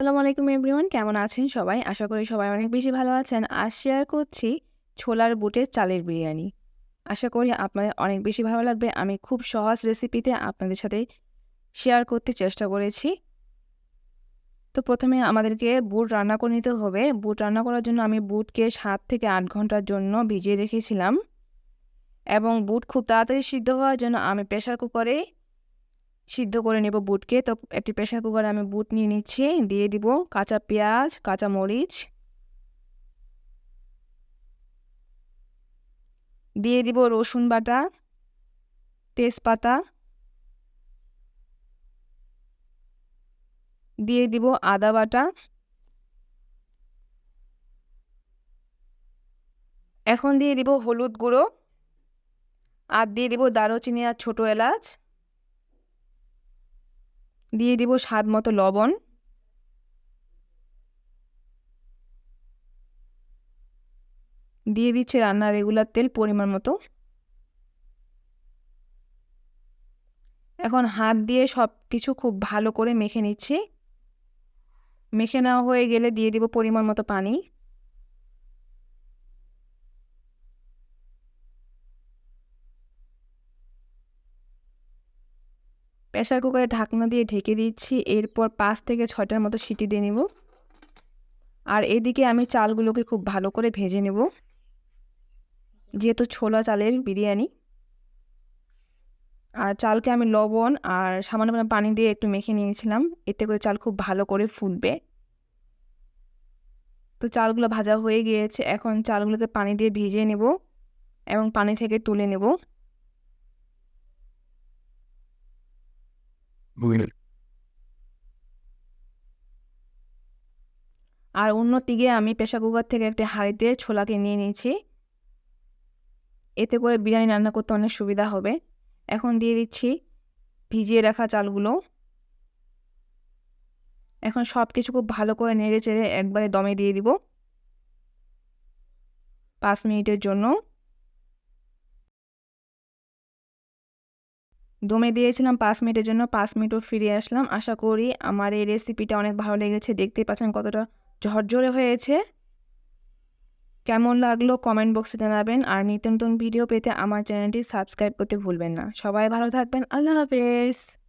আসসালামু আলাইকুম এভরিওয়ান, কেমন আছেন সবাই? আশা করি সবাই অনেক বেশি ভালো আছেন। আর শেয়ার করছি ছোলার বুটের চালের বিরিয়ানি। আশা করি আপনাদের অনেক বেশি ভালো লাগবে। আমি খুব সহজ রেসিপিতে আপনাদের সাথে শেয়ার করতে চেষ্টা করেছি। তো প্রথমে আমাদেরকে বুট রান্না করে নিতে হবে। বুট রান্না করার জন্য আমি বুটকে সাত থেকে আট ঘণ্টার জন্য ভিজিয়ে রেখেছিলাম। এবং বুট খুব তাড়াতাড়ি সিদ্ধ হওয়ার জন্য আমি প্রেশার কুকারে সিদ্ধ করে নেব বুটকে। তো একটি প্রেশার কুকারে আমি বুট নিয়ে নিচ্ছি, দিয়ে দিব কাঁচা পেঁয়াজ, কাঁচা মরিচ। দিয়ে দিব রসুন বাটা, তেজপাতা। দিয়ে দিব আদা বাটা। এখন দিয়ে দিব হলুদ গুঁড়ো। আর দিয়ে দিব দারুচিনি আর ছোটো এলাচ। দিয়ে দিব স্বাদ মতো লবণ। দিয়ে দিচ্ছে রান্নার রেগুলার তেল পরিমাণ মতো। এখন হাত দিয়ে সব কিছু খুব ভালো করে মেখে নিচ্ছি। মেখে নেওয়া হয়ে গেলে দিয়ে দিব পরিমাণ মতো পানি। প্রেশার কুকারে ঢাকনা দিয়ে ঢেকে দিচ্ছি। এরপর পাঁচ থেকে ছয়টার মতো সিটি দিয়ে নেব। আর এদিকে আমি চালগুলোকে খুব ভালো করে ভেজে নেব। যেহেতু ছোলা চালের বিরিয়ানি। আর চালকে আমি লবণ আর সামান্য পানি দিয়ে একটু মেখে নিয়েছিলাম। এতে করে চাল খুব ভালো করে ফুটবে। তো চালগুলো ভাজা হয়ে গিয়েছে। এখন চালগুলোকে পানি দিয়ে ভিজিয়ে নেব এবং পানি থেকে তুলে নেব। আর অন্যদিকে আমি প্রেশার কুকার থেকে একটা হাঁড়িতে ছোলাকে নিয়ে নিয়েছি। এতে করে বিরিয়ানি রান্না করতে অনেক সুবিধা হবে। এখন দিয়ে দিচ্ছি ভিজিয়ে রাখা চালগুলো। এখন সব কিছু খুব ভালো করে নেড়ে চেড়ে একবারে দমে দিয়ে দিব। পাঁচ মিনিটের জন্য। দমে দিয়েছিলাম পাঁচ মিনিটের জন্য, পাঁচ মিনিটও ফিরে আসলাম। আশা করি আমার এই রেসিপিটা অনেক ভালো লেগেছে। দেখতে পাচ্ছেন কতটা ঝরঝরে হয়েছে। কেমন লাগল কমেন্ট বক্সে জানাবেন। আর নিত্য নতুন ভিডিও পেতে আমার চ্যানেলটি সাবস্ক্রাইব করতে ভুলবেন না। সবাই ভালো থাকবেন। আল্লাহ হাফেজ।